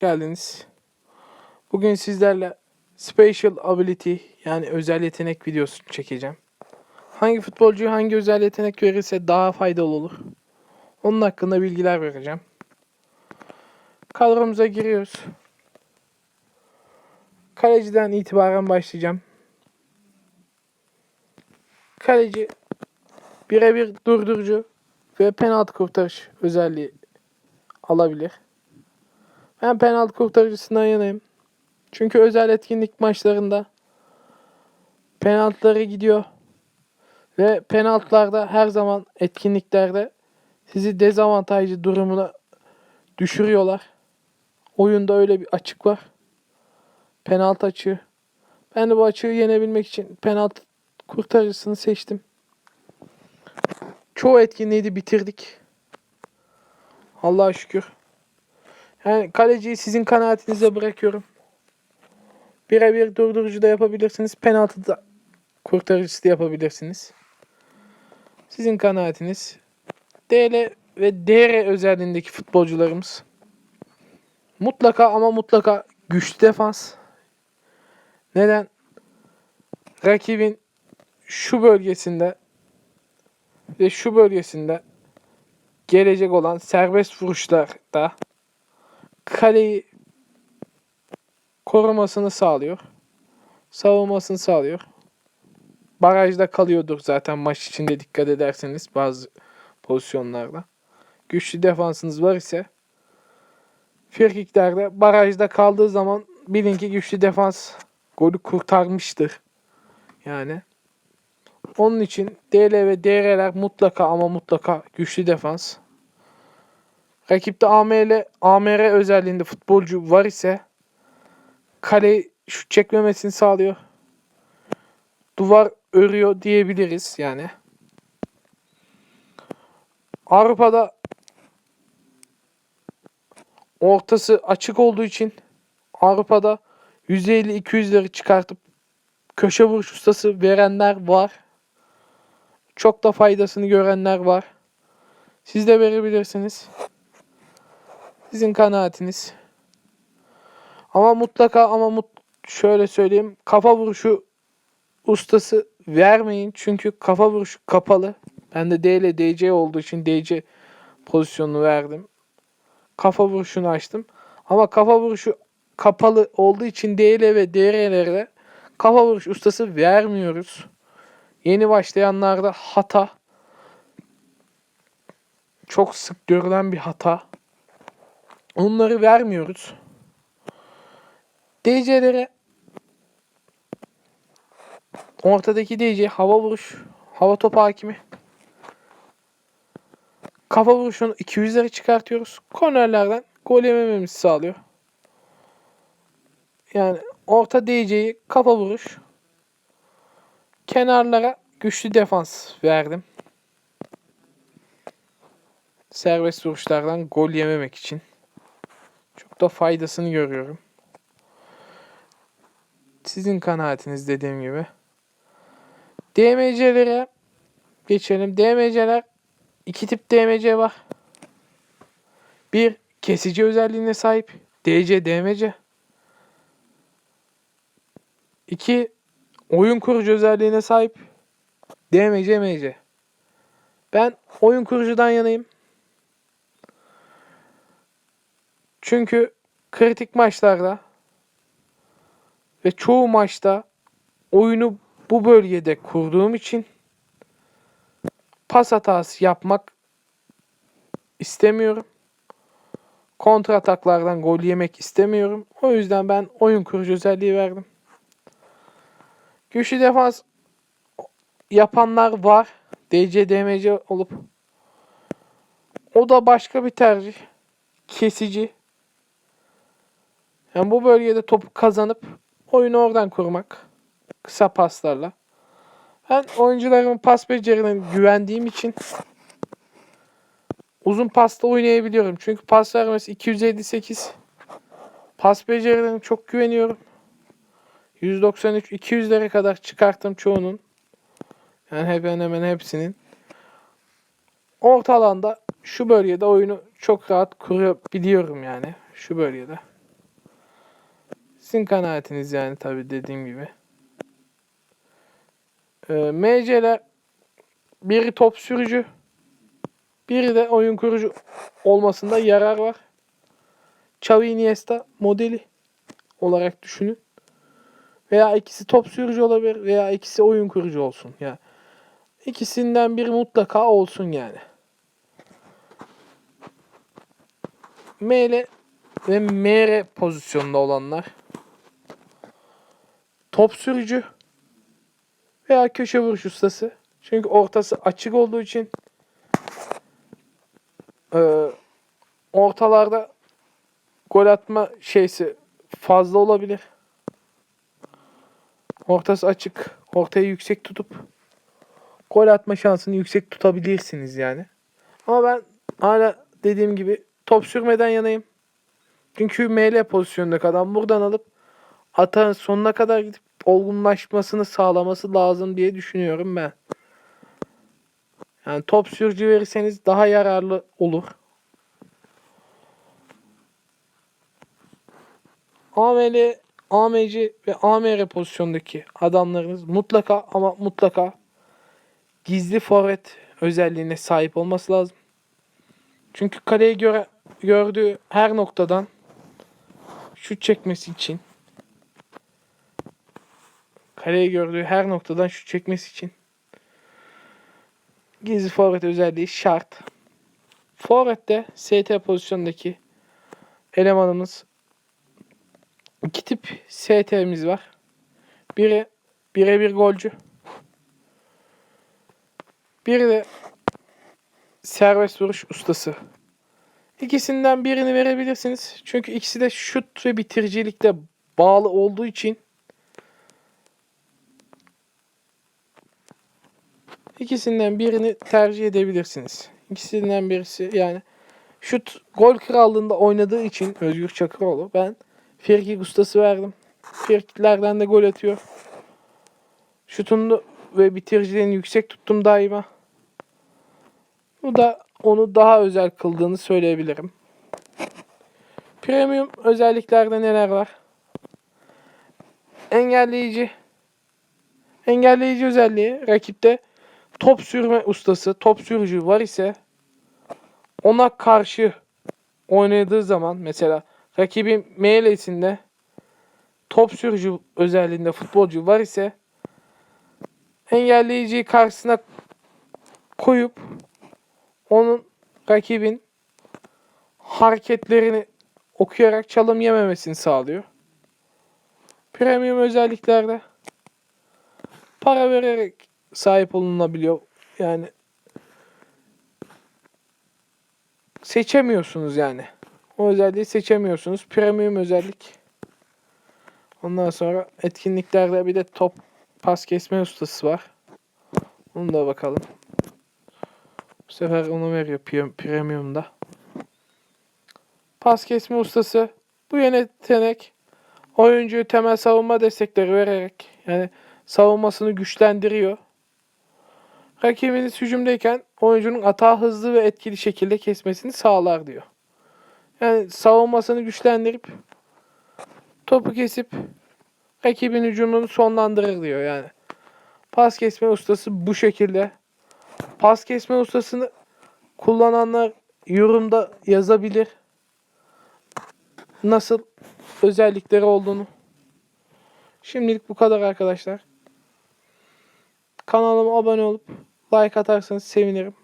geldiniz. Bugün sizlerle Special Ability yani özel yetenek videosu çekeceğim. Hangi futbolcu hangi özel yetenek verirse daha faydalı olur. Onun hakkında bilgiler vereceğim. Kadromuza giriyoruz. Kaleciden itibaren başlayacağım. Kaleci birebir durdurucu ve penaltı kurtarış özelliği alabilir. Ben penaltı kurtarıcısından yanayım. Çünkü özel etkinlik maçlarında penaltıları gidiyor. Ve penaltılarda her zaman etkinliklerde sizi dezavantajlı durumuna düşürüyorlar. Oyunda öyle bir açık var. Penaltı açığı. Ben de bu açığı yenebilmek için penaltı kurtarıcısını seçtim. Çoğu etkinliği de bitirdik. Allah'a şükür. Yani kaleciyi sizin kanaatinize bırakıyorum. Birebir durdurucu da yapabilirsiniz. Penaltı da kurtarıcısı da yapabilirsiniz. Sizin kanaatiniz. DL ve DR özelliğindeki futbolcularımız mutlaka ama mutlaka güçlü defans. Neden? Rakibin şu bölgesinde ve şu bölgesinde gelecek olan serbest vuruşlarda kaleyi korumasını sağlıyor. Savunmasını sağlıyor. Barajda kalıyordur zaten maç içinde dikkat ederseniz bazı pozisyonlarda. Güçlü defansınız var ise Firkiklerde barajda kaldığı zaman bilin ki güçlü defans golü kurtarmıştır. Yani onun için DL ve DR'ler mutlaka ama mutlaka güçlü defans. Rakipte AML, AMR özelliğinde futbolcu var ise kale şut çekmemesini sağlıyor. Duvar örüyor diyebiliriz yani. Avrupa'da ortası açık olduğu için Avrupa'da 150-200'leri çıkartıp köşe vuruş ustası verenler var. Çok da faydasını görenler var. Siz de verebilirsiniz. Sizin kanaatiniz. Ama mutlaka ama mut şöyle söyleyeyim. Kafa vuruşu ustası vermeyin. Çünkü kafa vuruşu kapalı. Ben de D ile DC olduğu için DC pozisyonunu verdim. Kafa vuruşunu açtım. Ama kafa vuruşu kapalı olduğu için DL ve DR'lere kafa vuruş ustası vermiyoruz. Yeni başlayanlarda hata. Çok sık görülen bir hata. Onları vermiyoruz. DC'lere ortadaki DC hava vuruş, hava topu hakimi. Kafa vuruşunu 200'lere çıkartıyoruz. Kornerlerden gol yemememizi sağlıyor. Yani orta DC'yi kafa vuruş. Kenarlara güçlü defans verdim. Serbest vuruşlardan gol yememek için. Çok da faydasını görüyorum. Sizin kanaatiniz dediğim gibi. DMC'lere geçelim. DMC'ler iki tip DMC var. Bir kesici özelliğine sahip DC DMC. İki oyun kurucu özelliğine sahip DMC MC. Ben oyun kurucudan yanayım. Çünkü kritik maçlarda ve çoğu maçta oyunu bu bölgede kurduğum için pas hatası yapmak istemiyorum. Kontra ataklardan gol yemek istemiyorum. O yüzden ben oyun kurucu özelliği verdim. Güçlü defans yapanlar var. DC, DMC olup. O da başka bir tercih. Kesici. Yani bu bölgede topu kazanıp oyunu oradan kurmak. Kısa paslarla. Ben oyuncularımın pas becerilerine güvendiğim için uzun pasta oynayabiliyorum. Çünkü pas vermesi 258. Pas becerilerine çok güveniyorum. 193 200'lere kadar çıkarttım çoğunun. Yani hemen hemen hepsinin. Orta alanda şu bölgede oyunu çok rahat kurabiliyorum yani. Şu bölgede. Sizin kanaatiniz yani tabi dediğim gibi. Ee, MC'ler biri top sürücü, biri de oyun kurucu olmasında yarar var. Xavi Iniesta modeli olarak düşünün. Veya ikisi top sürücü olabilir veya ikisi oyun kurucu olsun. Ya ikisinden biri mutlaka olsun yani. ML ve MR pozisyonunda olanlar top sürücü veya köşe vuruş ustası. Çünkü ortası açık olduğu için e, ortalarda gol atma şeysi fazla olabilir. Ortası açık. Ortayı yüksek tutup gol atma şansını yüksek tutabilirsiniz yani. Ama ben hala dediğim gibi top sürmeden yanayım. Çünkü ML pozisyondaki adam buradan alıp atağın sonuna kadar gidip olgunlaşmasını sağlaması lazım diye düşünüyorum ben. Yani top sürücü verirseniz daha yararlı olur. AML, AMC ve AMR pozisyondaki adamlarınız mutlaka ama mutlaka gizli forvet özelliğine sahip olması lazım. Çünkü kaleyi göre, gördüğü her noktadan şut çekmesi için kaleyi gördüğü her noktadan şut çekmesi için gizli forvet özelliği şart. Forvet'te ST pozisyondaki elemanımız iki tip ST'miz var. Biri birebir golcü. Biri de serbest vuruş ustası. İkisinden birini verebilirsiniz. Çünkü ikisi de şut ve bitiricilikte bağlı olduğu için ikisinden birini tercih edebilirsiniz. İkisinden birisi yani şut gol krallığında oynadığı için Özgür Çakıroğlu ben frikik ustası verdim. Frikiklerden de gol atıyor. Şutunu ve bitiriciliğini yüksek tuttum daima. Bu da onu daha özel kıldığını söyleyebilirim. Premium özelliklerde neler var? Engelleyici. Engelleyici özelliği rakipte top sürme ustası, top sürücü var ise ona karşı oynadığı zaman mesela rakibin ML'sinde top sürücü özelliğinde futbolcu var ise engelleyiciyi karşısına koyup onun rakibin hareketlerini okuyarak çalım yememesini sağlıyor. Premium özelliklerde para vererek sahip olunabiliyor. Yani seçemiyorsunuz yani. O özelliği seçemiyorsunuz. Premium özellik. Ondan sonra etkinliklerde bir de top pas kesme ustası var. Onu da bakalım. Bu sefer onu veriyor pre- premium'da. Pas kesme ustası. Bu yetenek oyuncuyu temel savunma destekleri vererek yani savunmasını güçlendiriyor. Rakibiniz hücumdayken oyuncunun atağı hızlı ve etkili şekilde kesmesini sağlar diyor. Yani savunmasını güçlendirip topu kesip rakibin hücumunu sonlandırır diyor yani. Pas kesme ustası bu şekilde. Pas kesme ustasını kullananlar yorumda yazabilir. Nasıl özellikleri olduğunu. Şimdilik bu kadar arkadaşlar. Kanalıma abone olup like atarsanız sevinirim.